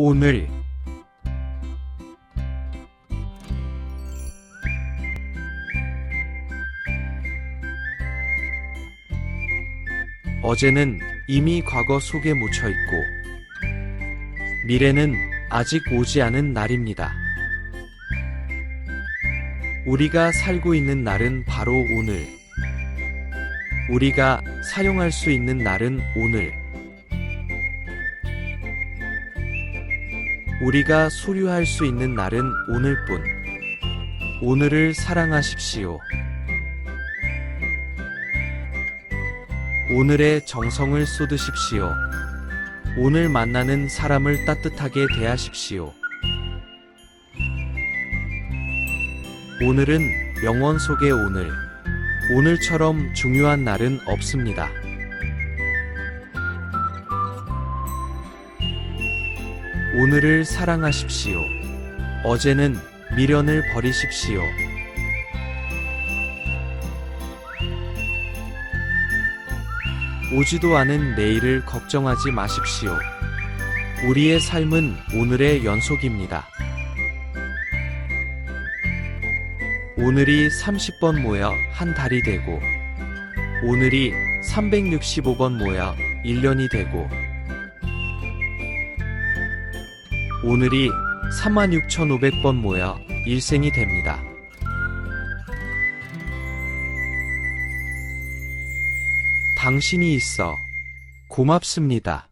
오늘 어제는 이미 과거 속에 묻혀 있고 미래는 아직 오지 않은 날입니다. 우리가 살고 있는 날은 바로 오늘. 우리가 사용할 수 있는 날은 오늘. 우리가 소유할 수 있는 날은 오늘뿐. 오늘을 사랑하십시오. 오늘의 정성을 쏟으십시오. 오늘 만나는 사람을 따뜻하게 대하십시오. 오늘은 영원 속의 오늘. 오늘처럼 중요한 날은 없습니다. 오늘을 사랑하십시오. 어제는 미련을 버리십시오. 오지도 않은 내일을 걱정하지 마십시오. 우리의 삶은 오늘의 연속입니다. 오늘이 30번 모여 한 달이 되고, 오늘이 365번 모여 1년이 되고, 오늘이 36,500번 모여 일생이 됩니다. 당신이 있어 고맙습니다.